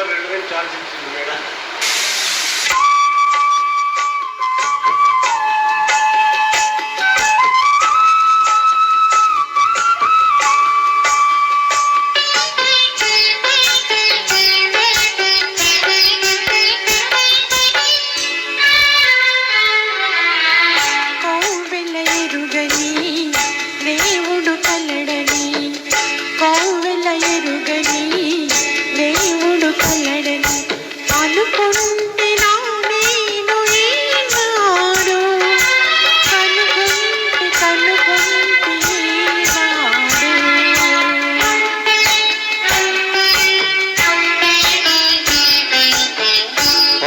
అందరు రెండు వేలు ఛాన్స్ ఇచ్చింది మేడం.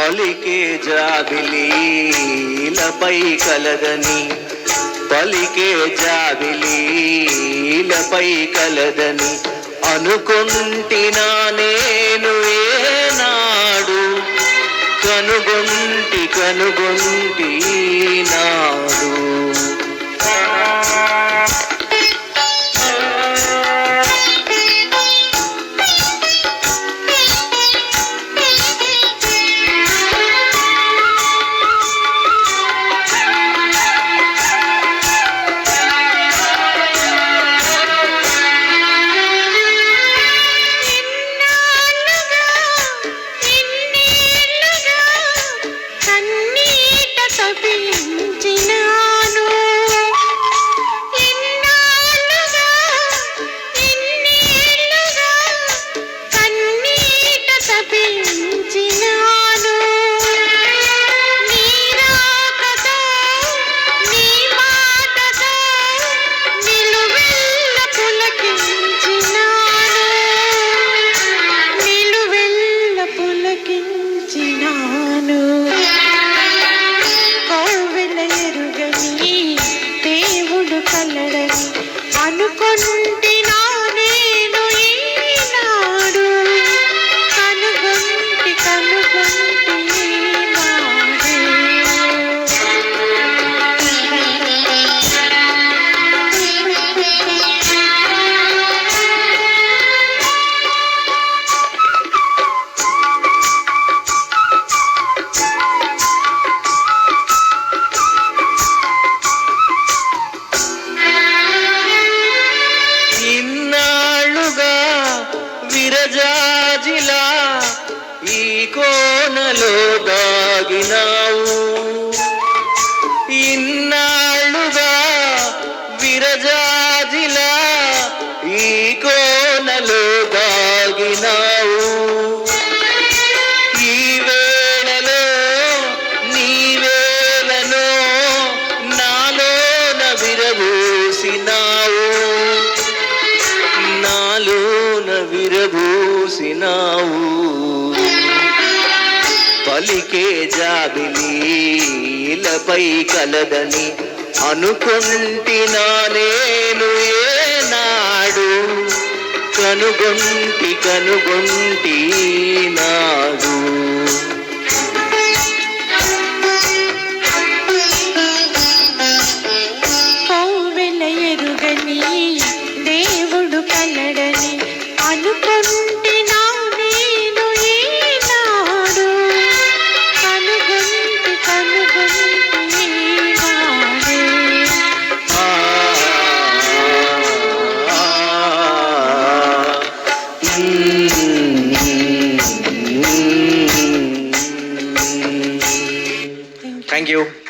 పలికే జాబిలీలపై కలదని. పలికే జాబిలీలపై కలదని. అనుకుంటినా నేను ఏనాడు. కనుగొంటి కనుగొంటి అనుకుంటినా కోనలో దాగినావు ఇన్నాళ్ళుగా విరజాజిలా ఈ కోనలో దాగినావు. ఈ వేళలో నీ వేళలో నాలోన విరబూసినావు. నాలోన విరబూసినావు. పలికే జాబిలీలపై కలదని అనుకుంటినా నేను ఏనాడు. కనుగొంటి కనుగొంటి నాడు. ఎరుగని దేవుడు కలడని అనుకుంటు you.